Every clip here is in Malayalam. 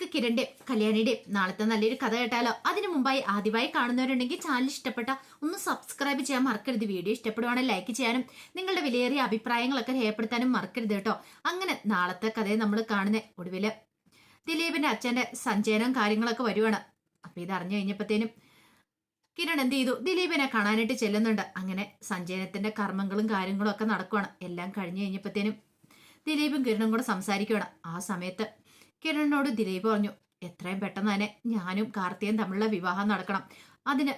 നമുക്ക് കിരണിന്റെ കല്യാണിയുടെ നാളത്തെ നല്ലൊരു കഥ കേട്ടാലോ? അതിനു മുമ്പായി ആദ്യമായി കാണുന്നവരുണ്ടെങ്കിൽ ചാനൽ ഇഷ്ടപ്പെട്ട ഒന്ന് സബ്സ്ക്രൈബ് ചെയ്യാൻ മറക്കരുത്. വീഡിയോ ഇഷ്ടപ്പെടുവാണെങ്കിൽ ലൈക്ക് ചെയ്യാനും നിങ്ങളുടെ വിലയേറിയ അഭിപ്രായങ്ങളൊക്കെ രേഖപ്പെടുത്താനും മറക്കരുത് കേട്ടോ. അങ്ങനെ നാളത്തെ കഥയെ നമ്മൾ കാണുന്ന ഒടുവിൽ ദിലീപിന്റെ അച്ഛന്റെ സഞ്ചയനം കാര്യങ്ങളൊക്കെ വരുവാണ്. അപ്പൊ ഇത് അറിഞ്ഞു കഴിഞ്ഞപ്പോഴത്തേനും കിരൺ എന്ത് ചെയ്തു? ദിലീപിനെ കാണാനായിട്ട് ചെല്ലുന്നുണ്ട്. അങ്ങനെ സഞ്ചയനത്തിന്റെ കർമ്മങ്ങളും കാര്യങ്ങളും ഒക്കെ നടക്കുവാണ്. എല്ലാം കഴിഞ്ഞു കഴിഞ്ഞപ്പോഴത്തേനും ദിലീപും കിരണും കൂടെ സംസാരിക്കുവാണ്. ആ സമയത്ത് കിരണിനോട് ദിലീപ് പറഞ്ഞു എത്രയും പെട്ടെന്ന് തന്നെ ഞാനും കാർത്തിയും തമ്മിലുള്ള വിവാഹം നടക്കണം. അതിന്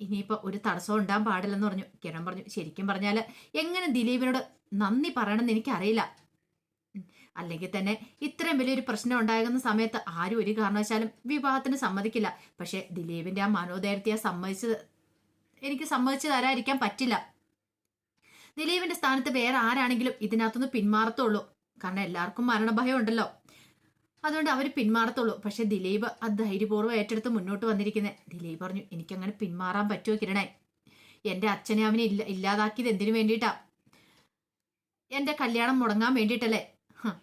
ഇനിയിപ്പോ ഒരു തടസ്സം ഉണ്ടാൻ പാടില്ലെന്ന് പറഞ്ഞു. കിരൺ പറഞ്ഞു ശരിക്കും പറഞ്ഞാൽ എങ്ങനെ ദിലീപിനോട് നന്ദി പറയണമെന്ന് എനിക്കറിയില്ല. അല്ലെങ്കിൽ തന്നെ ഇത്രയും വലിയൊരു പ്രശ്നം ഉണ്ടാകുന്ന സമയത്ത് ആരും ഒരു കാരണവശാലും വിവാഹത്തിന് സമ്മതിക്കില്ല. പക്ഷെ ദിലീപിന്റെ ആ മനോധൈര്യത്തെ സമ്മതിച്ചത് എനിക്ക് സമ്മതിച്ചു തരാതിരിക്കാൻ പറ്റില്ല. ദിലീപിന്റെ സ്ഥാനത്ത് വേറെ ആരാണെങ്കിലും ഇതിനകത്തുനിന്ന് പിന്മാറത്തുള്ളൂ. കാരണം എല്ലാവർക്കും മരണഭയം ഉണ്ടല്ലോ. അതുകൊണ്ട് അവർ പിന്മാറത്തുള്ളൂ. പക്ഷെ ദിലീപ് ആ ധൈര്യപൂർവം ഏറ്റെടുത്ത് മുന്നോട്ട് വന്നിരിക്കുന്നത് ദിലീപ് പറഞ്ഞു എനിക്കങ്ങനെ പിന്മാറാൻ പറ്റുമോ കിരണേ? എന്റെ അച്ഛനെ അവനെ ഇല്ല ഇല്ലാതാക്കിയത് എന്തിനു വേണ്ടിയിട്ടാ? എന്റെ കല്യാണം മുടങ്ങാൻ വേണ്ടിയിട്ടല്ലേ?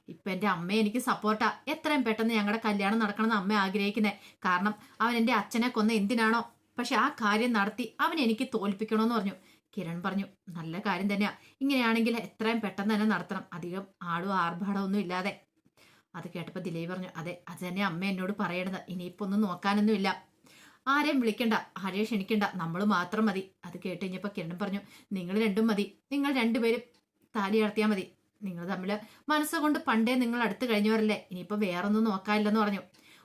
ഇപ്പൊ എന്റെ അമ്മ എനിക്ക് സപ്പോർട്ടാ. എത്രയും പെട്ടെന്ന് ഞങ്ങളുടെ കല്യാണം നടക്കണമെന്ന് അമ്മ ആഗ്രഹിക്കുന്നത് കാരണം അവൻ എന്റെ അച്ഛനെ കൊന്ന എന്തിനാണോ? പക്ഷെ ആ കാര്യം നടത്തി അവൻ എനിക്ക് തോൽപ്പിക്കണമെന്ന് പറഞ്ഞു. കിരൺ പറഞ്ഞു നല്ല കാര്യം തന്നെയാ. ഇങ്ങനെയാണെങ്കിൽ എത്രയും പെട്ടെന്ന് തന്നെ നടത്തണം. അധികം ആടും ആർഭാടമൊന്നും ഇല്ലാതെ. അത് കേട്ടപ്പോൾ ദിലീപ് പറഞ്ഞു അതെ അത് തന്നെ അമ്മ എന്നോട് പറയണത്. ഇനിയിപ്പോൾ ഒന്നും നോക്കാനൊന്നുമില്ല ആരെയും വിളിക്കണ്ട ആരെയും ക്ഷണിക്കണ്ട. നമ്മൾ മാത്രം മതി. അത് കേട്ട് കഴിഞ്ഞപ്പോൾ കിരൺ പറഞ്ഞു നിങ്ങൾ രണ്ടും മതി. നിങ്ങൾ രണ്ടുപേരും താലി അടർത്തിയാൽ മതി. നിങ്ങൾ തമ്മിൽ മനസ്സുകൊണ്ട് പണ്ടേ നിങ്ങൾ അടുത്ത് കഴിഞ്ഞവരല്ലേ. ഇനിയിപ്പോൾ വേറൊന്നും നോക്കാനില്ലെന്ന് പറഞ്ഞു.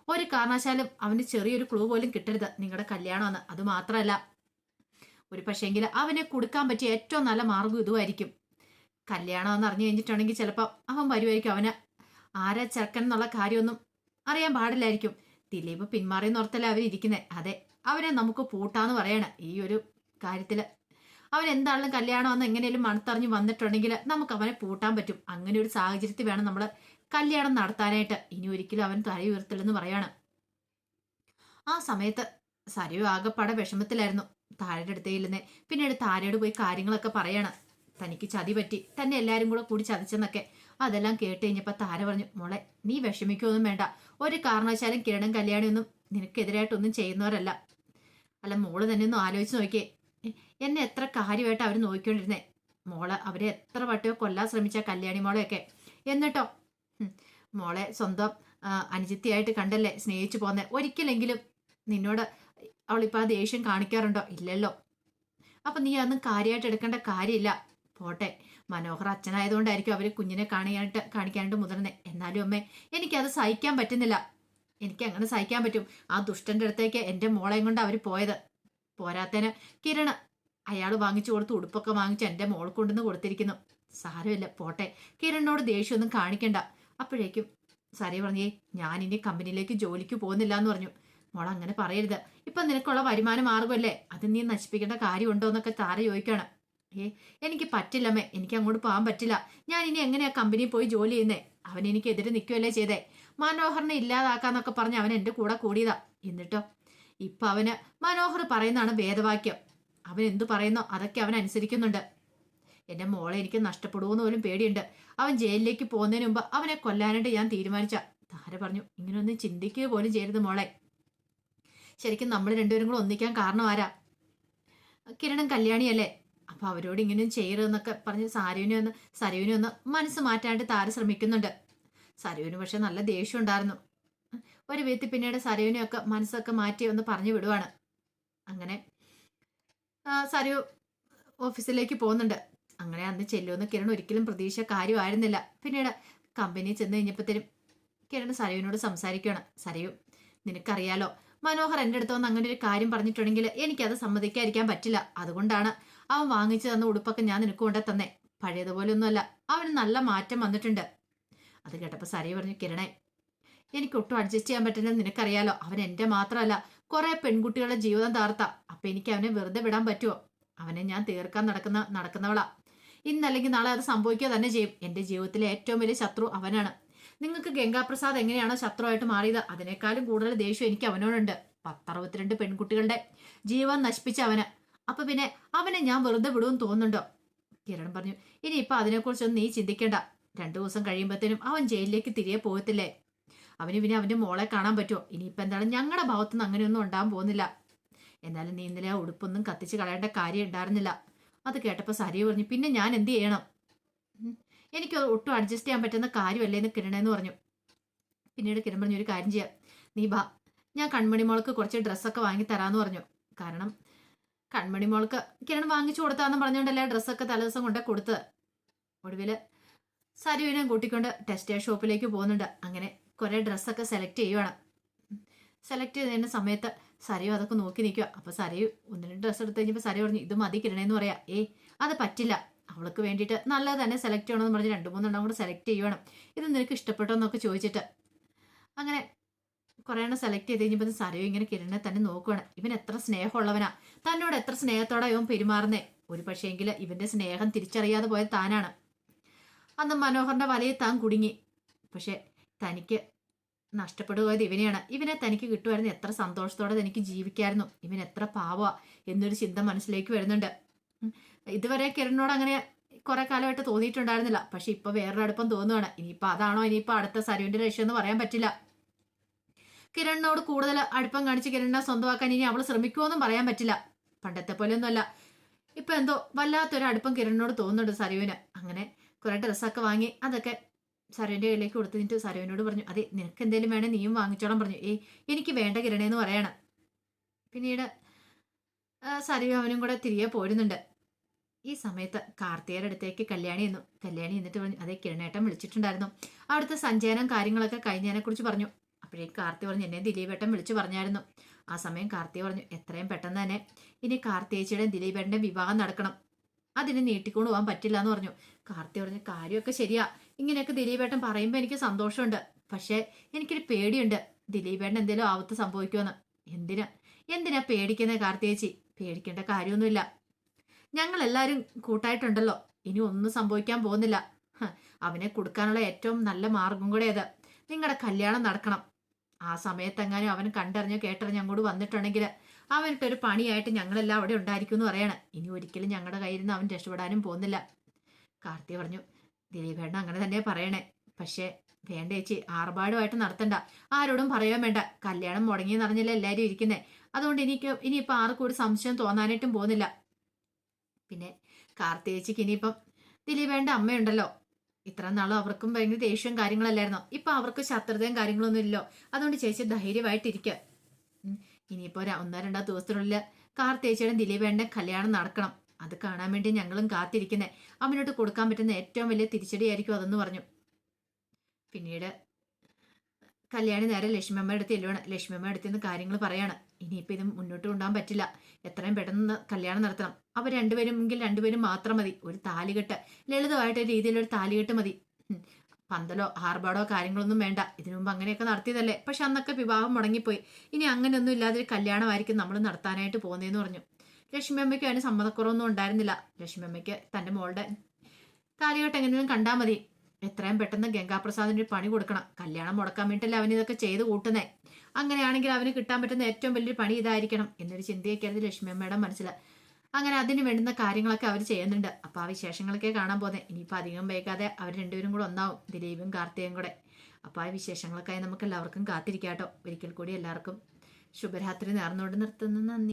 ഒരു കാരണവശാലും അവന് ചെറിയൊരു ക്ലൂ പോലും കിട്ടരുത്. നിങ്ങളുടെ കല്യാണമെന്ന് അത് മാത്രമല്ല ഒരു പക്ഷേങ്കിൽ അവനെ കൊടുക്കാൻ പറ്റിയ ഏറ്റവും നല്ല മാർഗം ഇതുമായിരിക്കും കല്യാണം എന്ന് അറിഞ്ഞു കഴിഞ്ഞിട്ടുണ്ടെങ്കിൽ ചിലപ്പോൾ അവൻ വരുമായിരിക്കും അവന്. ആരാ ചെറുക്കൻ എന്നുള്ള കാര്യമൊന്നും അറിയാൻ പാടില്ലായിരിക്കും. ദിലീപ് പിന്മാറി നോർത്തല്ല അവരിയ്ക്കുന്നത് അതെ അവനെ നമുക്ക് പൂട്ടാന്ന് പറയണ ഈ ഒരു കാര്യത്തിൽ. അവൻ എന്താണെങ്കിലും കല്യാണം എന്ന് എങ്ങനെയും മണത്തറിഞ്ഞ് വന്നിട്ടുണ്ടെങ്കിൽ നമുക്ക് അവനെ പൂട്ടാൻ പറ്റും. അങ്ങനെ ഒരു സാഹചര്യത്തിൽ വേണം നമ്മൾ കല്യാണം നടത്താനായിട്ട്. ഇനി ഒരിക്കലും അവൻ തല ഉയർത്തില്ലെന്ന് പറയാണ്. ആ സമയത്ത് സരയു ആകെപ്പാടെ വിഷമത്തിലായിരുന്നു. താരയുടെ അടുത്തേ പിന്നീട് താരയോട് പോയി കാര്യങ്ങളൊക്കെ പറയാണ്. തനിക്ക് ചതി പറ്റി. തന്നെ എല്ലാരും കൂടെ കൂടി ചതിച്ചെന്നൊക്കെ. അതെല്ലാം കേട്ട് കഴിഞ്ഞപ്പോൾ താര പറഞ്ഞു മോളെ നീ വിഷമിക്കൊന്നും വേണ്ട. ഒരു കാരണവശാലും കിരണം കല്യാണിയൊന്നും നിനക്കെതിരായിട്ടൊന്നും ചെയ്യുന്നവരല്ല. അല്ല മോൾ തന്നെ ഒന്ന് ആലോചിച്ച് നോക്കിയേ. എന്നെ എത്ര കാര്യമായിട്ട് അവർ നോക്കിക്കൊണ്ടിരുന്നേ. മോൾ അവരെ എത്ര വട്ടയോ കൊല്ലാൻ ശ്രമിച്ച കല്യാണി മോളെയൊക്കെ. എന്നിട്ടോ? മോളെ സ്വന്തം അനുജിത്തിയായിട്ട് കണ്ടല്ലേ സ്നേഹിച്ചു പോന്നെ. ഒരിക്കലെങ്കിലും നിന്നോട് അവളിപ്പോൾ ആ ദേഷ്യം കാണിക്കാറുണ്ടോ? ഇല്ലല്ലോ. അപ്പൊ നീ അതൊന്നും കാര്യമായിട്ട് എടുക്കേണ്ട കാര്യമില്ല. പോട്ടെ. മനോഹർ അച്ഛനായതുകൊണ്ടായിരിക്കും അവർ കുഞ്ഞിനെ കാണിയായിട്ട് കാണിക്കാനായിട്ട് മുതിർന്നെ. എന്നാലും അമ്മേ എനിക്കത് സഹിക്കാൻ പറ്റുന്നില്ല. എനിക്ക് അങ്ങനെ സഹിക്കാൻ പറ്റും. ആ ദുഷ്ടന്റെ അടുത്തേക്ക് എന്റെ മോളെയും കൊണ്ട് അവർ പോയത്. പോരാത്തേന് കിരണ് അയാൾ വാങ്ങിച്ചു കൊടുത്ത് ഉടുപ്പൊക്കെ വാങ്ങിച്ച് എന്റെ മോൾ കൊണ്ടുവന്ന് കൊടുത്തിരിക്കുന്നു. സാരമില്ല പോട്ടെ. കിരണിനോട് ദേഷ്യമൊന്നും കാണിക്കണ്ട. അപ്പോഴേക്കും സാരി പറഞ്ഞേ ഞാൻ ഇനി കമ്പനിയിലേക്ക് ജോലിക്ക് പോകുന്നില്ല എന്ന് പറഞ്ഞു. മോൾ അങ്ങനെ പറയരുത്. ഇപ്പൊ നിനക്കുള്ള വരുമാന മാർഗമല്ലേ അത് നീ നശിപ്പിക്കേണ്ട കാര്യമുണ്ടോ? എന്നൊക്കെ താര ചോദിക്കാണ്. ഏ എനിക്ക് പറ്റില്ലമ്മേ എനിക്ക് അങ്ങോട്ട് പോകാൻ പറ്റില്ല. ഞാൻ ഇനി എങ്ങനെയാ കമ്പനിയിൽ പോയി ജോലി ചെയ്യുന്നേ? അവൻ എനിക്ക് എതിരെ നിൽക്കുകയല്ലേ ചെയ്തേ? മനോഹറിനെ ഇല്ലാതാക്കാന്നൊക്കെ പറഞ്ഞ് അവൻ എന്റെ കൂടെ കൂടിയതാ. എന്നിട്ടോ? ഇപ്പൊ അവന് മനോഹർ പറയുന്നതാണ് വേദവാക്യം. അവൻ എന്തു പറയുന്നോ അതൊക്കെ അവൻ അനുസരിക്കുന്നുണ്ട്. എന്റെ മോളെ എനിക്ക് നഷ്ടപ്പെടുമെന്ന് പോലും പേടിയുണ്ട്. അവൻ ജയിലിലേക്ക് പോകുന്നതിന് മുമ്പ് അവനെ കൊല്ലാനായിട്ട് ഞാൻ തീരുമാനിച്ച. താര പറഞ്ഞു ഇങ്ങനെയൊന്നും ചിന്തിക്കുക പോലും ചെയ്യരുത് മോളെ. ശരിക്കും നമ്മൾ രണ്ടുപേരും കൂടെ ഒന്നിക്കാൻ കാരണം ആരാ? കിരണും കല്യാണിയല്ലേ? അപ്പൊ അവരോട് ഇങ്ങനെയും ചെയ്യരുതെന്നൊക്കെ പറഞ്ഞ് സാരുവിനെ ഒന്ന് സരുവിനെ ഒന്ന് മനസ്സ് മാറ്റാണ്ട് താര ശ്രമിക്കുന്നുണ്ട്. സരുവിന് പക്ഷെ നല്ല ദേഷ്യം ഉണ്ടായിരുന്നു. ഒരു വിധത്തിൽ പിന്നീട് സരുവിനെയൊക്കെ മനസ്സൊക്കെ മാറ്റി ഒന്ന് പറഞ്ഞു വിടുവാണ്. അങ്ങനെ സരു ഓഫീസിലേക്ക് പോകുന്നുണ്ട്. അങ്ങനെ അന്ന് ചെല്ലുമെന്ന് കിരൺ ഒരിക്കലും പ്രതീക്ഷ കാര്യമായിരുന്നില്ല. പിന്നീട് കമ്പനി ചെന്ന് കഴിഞ്ഞപ്പോഴത്തേനും കിരൺ സരയുവിനോട് സംസാരിക്കുകയാണ്. സരയു നിനക്കറിയാലോ മനോഹർ എന്റെ അടുത്ത് വന്ന് അങ്ങനെ ഒരു കാര്യം പറഞ്ഞിട്ടുണ്ടെങ്കിൽ എനിക്കത് സമ്മതിക്കാതിരിക്കാൻ പറ്റില്ല. അതുകൊണ്ടാണ് അവൻ വാങ്ങിച്ചു തന്ന ഉടുപ്പൊക്കെ ഞാൻ നിനക്ക് കൊണ്ടേ തന്നെ. പഴയതുപോലെ ഒന്നുമല്ല അവന് നല്ല മാറ്റം വന്നിട്ടുണ്ട്. അത് കേട്ടപ്പോൾ സരി പറഞ്ഞു കിരണേ എനിക്ക് ഒട്ടും അഡ്ജസ്റ്റ് ചെയ്യാൻ പറ്റില്ലെന്ന് നിനക്കറിയാലോ. അവൻ എന്റെ മാത്രമല്ല. കുറെ പെൺകുട്ടികളുടെ ജീവിതം താർത്ത അപ്പൊ എനിക്ക് അവനെ വെറുതെ വിടാൻ പറ്റുമോ? അവനെ ഞാൻ തീർക്കാൻ നടക്കുന്ന നടക്കുന്നവളാ. ഇന്നല്ലെങ്കിൽ നാളെ അത് സംഭവിക്കുക തന്നെ ചെയ്യും. എന്റെ ജീവിതത്തിലെ ഏറ്റവും വലിയ ശത്രു അവനാണ്. നിങ്ങൾക്ക് ഗംഗാപ്രസാദ് എങ്ങനെയാണോ ശത്രുവായിട്ട് മാറിയത്? അതിനേക്കാളും കൂടുതൽ ദേഷ്യം എനിക്ക് അവനോടുണ്ട്. പത്തറുപത്തിരണ്ട് പെൺകുട്ടികളുടെ ജീവൻ നശിപ്പിച്ച അവന്. അപ്പൊ പിന്നെ അവനെ ഞാൻ വെറുതെ വിടുമെന്ന് തോന്നുന്നുണ്ടോ? കിരൺ പറഞ്ഞു ഇനി ഇപ്പൊ അതിനെക്കുറിച്ചൊന്നും നീ ചിന്തിക്കേണ്ട. രണ്ടു ദിവസം കഴിയുമ്പോഴത്തേനും അവൻ ജയിലിലേക്ക് തിരികെ പോകത്തില്ലേ? അവന് പിന്നെ അവന്റെ മോളെ കാണാൻ പറ്റുമോ? ഇനിയിപ്പോൾ എന്താണ് ഞങ്ങളുടെ ഭാഗത്തുനിന്ന് അങ്ങനെയൊന്നും ഉണ്ടാകാൻ പോകുന്നില്ല. എന്നാലും നീ ഇന്നലെ ആ ഉടുപ്പൊന്നും കത്തിച്ച് കളയേണ്ട കാര്യം ഉണ്ടായിരുന്നില്ല. അത് കേട്ടപ്പോൾ സരിയ പറഞ്ഞു പിന്നെ ഞാൻ എന്ത് ചെയ്യണം? എനിക്ക് ഒട്ടും അഡ്ജസ്റ്റ് ചെയ്യാൻ പറ്റുന്ന കാര്യമല്ലേ എന്ന് കിരണേന്ന് പറഞ്ഞു. പിന്നീട് കിരൺ പറഞ്ഞു ഒരു കാര്യം ചെയ്യാം. നീ ബാ ഞാൻ കൺമണി മോൾക്ക് കുറച്ച് ഡ്രസ്സൊക്കെ വാങ്ങി തരാമെന്ന് പറഞ്ഞു. കാരണം കൺമണി മോൾക്ക് കിരൺ വാങ്ങിച്ചു കൊടുത്താന്ന് പറഞ്ഞുകൊണ്ടല്ലേ ഡ്രസ്സൊക്കെ തലേദിവസം കൊണ്ടേ കൊടുത്ത്. ഒടുവിൽ സരുവിനെ കൂട്ടിക്കൊണ്ട് ടെക്സ്റ്റൈൽ ഷോപ്പിലേക്ക് പോകുന്നുണ്ട്. അങ്ങനെ കുറേ ഡ്രസ്സൊക്കെ സെലക്ട് ചെയ്യുവാണ്. സെലക്ട് ചെയ്യുന്ന സമയത്ത് സരയു അതൊക്കെ നോക്കി നിൽക്കുക. അപ്പോൾ സരയു ഒന്ന് രണ്ട് ഡ്രസ്സ് എടുത്ത് കഴിഞ്ഞപ്പോൾ സരയു പറഞ്ഞു ഇത് മതി കിരണേന്ന് പറയാം. ഏ അത് പറ്റില്ല. അവൾക്ക് വേണ്ടിയിട്ട് നല്ലത് തന്നെ സെലക്ട് ചെയ്യണമെന്ന് പറഞ്ഞ് രണ്ട് മൂന്നെണ്ണം കൂടെ സെലക്ട് ചെയ്യണം ഇത് നിനക്ക് ഇഷ്ടപ്പെട്ടോ എന്നൊക്കെ ചോദിച്ചിട്ട്. അങ്ങനെ കുറേ എണ്ണം സെലക്ട് ചെയ്ത് കഴിഞ്ഞപ്പോൾ സരയു ഇങ്ങനെ കിരണിനെ തന്നെ നോക്കുകയാണ് ഇവൻ എത്ര സ്നേഹമുള്ളവനാ. തന്നോട് എത്ര സ്നേഹത്തോടെ ഇവൻ പെരുമാറുന്നേ. ഒരു പക്ഷേങ്കിൽ ഇവന്റെ സ്നേഹം തിരിച്ചറിയാതെ പോയത് താനാണ്. അന്ന് മനോഹറിന്റെ വലയിൽ താൻ കുടുങ്ങി. പക്ഷെ തനിക്ക് നഷ്ടപ്പെടുപോയത് ഇവനെയാണ്. ഇവനെ തനിക്ക് കിട്ടുമായിരുന്നു എത്ര സന്തോഷത്തോടെ തനിക്ക് ജീവിക്കായിരുന്നു. ഇവൻ എത്ര പാവാ എന്നൊരു ചിന്ത മനസ്സിലേക്ക് വരുന്നുണ്ട്. ഇതുവരെ കിരണിനോട് അങ്ങനെ കുറെ കാലമായിട്ട് തോന്നിയിട്ടുണ്ടായിരുന്നില്ല. പക്ഷെ ഇപ്പൊ വേറൊരു അടുപ്പം തോന്നുവാണ്. ഇനിയിപ്പോ അതാണോ ഇനിയിപ്പോ അടുത്ത സരുവിന്റെ രക്ഷ എന്ന് പറയാൻ പറ്റില്ല. കിരണിനോട് കൂടുതൽ അടുപ്പം കാണിച്ച് കിരണിനെ സ്വന്തമാക്കാൻ ഇനി അവൾ ശ്രമിക്കുമോന്നും പറയാൻ പറ്റില്ല. പണ്ടത്തെ പോലെയൊന്നുമല്ല. ഇപ്പൊ എന്തോ വല്ലാത്തൊരു അടുപ്പം കിരണിനോട് തോന്നുന്നുണ്ട് സരുവിന്. അങ്ങനെ കുറെ ഡ്രസ്സൊക്കെ വാങ്ങി അതൊക്കെ സരുവിന്റെ കയ്യിലേക്ക് കൊടുത്തിട്ട് സരുവിനോട് പറഞ്ഞു അതെ നിനക്ക് എന്തെങ്കിലും വേണേ നീയും വാങ്ങിച്ചോളാം പറഞ്ഞു. ഏയ് എനിക്ക് വേണ്ട കിരണേന്ന് പറയണം. പിന്നീട് ആ, അവനും കൂടെ തിരികെ പോരുന്നുണ്ട്. ഈ സമയത്ത് കാർത്തികയുടെ അടുത്തേക്ക് കല്യാണി എന്നു കല്യാണി എന്നിട്ട് പറഞ്ഞു അതെ കിരണേട്ടൻ വിളിച്ചിട്ടുണ്ടായിരുന്നു. അവിടുത്തെ സഞ്ചയനം കാര്യങ്ങളൊക്കെ കഴിഞ്ഞതിനെ കുറിച്ച് പറഞ്ഞു. അപ്പോഴേക്ക് കാർത്തി പറഞ്ഞു എന്നെ ദിലീപേട്ടൻ വിളിച്ചു പറഞ്ഞായിരുന്നു. ആ സമയം കാർത്തി പറഞ്ഞു എത്രയും പെട്ടെന്ന് തന്നെ. ഇനി കാർത്തിയേച്ചിയുടെയും ദിലീപേട്ടന്റെ വിവാഹം നടക്കണം. അതിനെ നീട്ടിക്കൊണ്ട് പോകാൻ പറ്റില്ല എന്ന് പറഞ്ഞു. കാർത്തി പറഞ്ഞു കാര്യമൊക്കെ ശരിയാ. ഇങ്ങനെയൊക്കെ ദിലീപേട്ടൻ പറയുമ്പോൾ എനിക്ക് സന്തോഷമുണ്ട്. പക്ഷേ എനിക്കൊരു പേടിയുണ്ട്. ദിലീപേട്ടൻ എന്തെങ്കിലും ആവത്ത് സംഭവിക്കുമെന്ന് എന്തിനാ? എന്തിനാ പേടിക്കുന്നത് കാർത്തിയേച്ചി? പേടിക്കേണ്ട കാര്യമൊന്നുമില്ല. ഞങ്ങൾ എല്ലാവരും കൂട്ടായിട്ടുണ്ടല്ലോ. ഇനി ഒന്നും സംഭവിക്കാൻ പോകുന്നില്ല. അവനെ കൊടുക്കാനുള്ള ഏറ്റവും നല്ല മാർഗം കൂടെ അത് നിങ്ങളുടെ കല്യാണം നടക്കണം. ആ സമയത്തെങ്ങാനും അവൻ കണ്ടറിഞ്ഞോ കേട്ടറിഞ്ഞോ അങ്ങോട്ട് വന്നിട്ടുണ്ടെങ്കിൽ അവനിട്ടൊരു പണിയായിട്ട് ഞങ്ങളെല്ലാം അവിടെ ഉണ്ടായിരിക്കും എന്ന് പറയണം. ഇനി ഒരിക്കലും ഞങ്ങളുടെ കയ്യിൽ നിന്ന് അവൻ രക്ഷപ്പെടാനും പോകുന്നില്ല. കാർത്തി പറഞ്ഞു ദിലീപേട്ടൻ അങ്ങനെ തന്നെ പറയണേ. പക്ഷേ വേണ്ട ചേച്ചി ആർഭാടുമായിട്ട് നടത്തണ്ട. ആരോടും പറയാൻ വേണ്ട. കല്യാണം മുടങ്ങിയെന്ന് അറിഞ്ഞില്ല എല്ലാവരും ഇരിക്കുന്നേ. അതുകൊണ്ട് എനിക്ക് ഇനിയിപ്പോൾ ആർക്കും ഒരു സംശയം തോന്നാനായിട്ടും പോകുന്നില്ല. പിന്നെ കാർത്തി ചേച്ചിക്ക് ഇനിയിപ്പം ദിലീപേണ്ട അമ്മയുണ്ടല്ലോ. ഇത്ര നാളും അവർക്കും ഭയങ്കര ദേഷ്യവും കാര്യങ്ങളല്ലായിരുന്നോ? ഇപ്പൊ അവർക്ക് ശത്രുതയും കാര്യങ്ങളൊന്നും ഇല്ലല്ലോ അതുകൊണ്ട് ചേച്ചി ധൈര്യമായിട്ടിരിക്കുക ഇനിയിപ്പോ ഒന്നോ രണ്ടോ ദിവസത്തിനുള്ളിൽ കാർത്തേച്ചിയുടെ ദിലീപേണ്ട കല്യാണം നടക്കണം. അത് കാണാൻ വേണ്ടി ഞങ്ങളും കാത്തിരിക്കുന്നേ. അവനോട്ട് കൊടുക്കാൻ പറ്റുന്ന ഏറ്റവും വലിയ തിരിച്ചടിയായിരിക്കും അതെന്ന് പറഞ്ഞു. പിന്നീട് കല്യാണി നേരെ ലക്ഷ്മിയമ്മയുടെ അടുത്ത് ചെല്ലുവാണ്. ലക്ഷ്മിയമ്മ അടുത്ത് നിന്ന് കാര്യങ്ങൾ പറയാണ്. ഇനിയിപ്പോൾ ഇത് മുന്നോട്ട് കൊണ്ടുപോകാൻ പറ്റില്ല. എത്രയും പെട്ടെന്ന് കല്യാണം നടത്തണം. അവർ രണ്ടുപേരും എങ്കിൽ രണ്ടുപേരും മാത്രം മതി. ഒരു താലികെട്ട്. ലളിതമായിട്ട് ഒരു രീതിയിലൊരു താലികെട്ട് മതി. പന്തലോ ആർഭാടോ കാര്യങ്ങളൊന്നും വേണ്ട. ഇതിനു മുമ്പ് അങ്ങനെയൊക്കെ നടത്തിയതല്ലേ? പക്ഷെ അന്നൊക്കെ വിവാഹം മുടങ്ങിപ്പോയി. ഇനി അങ്ങനെയൊന്നും ഇല്ലാതെ ഒരു കല്യാണമായിരിക്കും നമ്മൾ നടത്താനായിട്ട് പോകുന്നതെന്ന് പറഞ്ഞു. ലക്ഷ്മി അമ്മയ്ക്ക് അതിന് സമ്മതക്കുറവൊന്നും ഉണ്ടായിരുന്നില്ല. ലക്ഷ്മി അമ്മയ്ക്ക് തന്റെ മോളുടെ താലികെട്ട് എങ്ങനെയും കണ്ടാൽ മതി. എത്രയും പെട്ടെന്ന് ഗംഗാപ്രസാദിന് ഒരു പണി കൊടുക്കണം. കല്യാണം മുടക്കാൻ വേണ്ടിയിട്ടല്ല അവൻ ഇതൊക്കെ ചെയ്ത് കൂട്ടുന്നേ. അങ്ങനെയാണെങ്കിൽ അവന് കിട്ടാൻ പറ്റുന്ന ഏറ്റവും വലിയൊരു പണി ഇതായിരിക്കണം എന്നൊരു ചിന്തയൊക്കെയായിരുന്നു ലക്ഷ്മി അമ്മയുടെ മനസ്സിൽ അങ്ങനെ അതിന് വേണ്ടുന്ന കാര്യങ്ങളൊക്കെ അവർ ചെയ്യുന്നുണ്ട്. അപ്പോൾ ആ വിശേഷങ്ങളൊക്കെ കാണാൻ പോകുന്നത് ഇനിയിപ്പോൾ അധികം വൈകാതെ അവർ രണ്ടുപേരും കൂടെ ഒന്നാവും ദിലീപും കാർത്തികയും കൂടെ. അപ്പോൾ ആ വിശേഷങ്ങളൊക്കെ നമുക്ക് എല്ലാവർക്കും കാത്തിരിക്കാട്ടോ. ഒരിക്കൽ കൂടി എല്ലാവർക്കും ശുഭരാത്രി നേർന്നുകൊണ്ട് നിർത്തുന്നു. നന്ദി.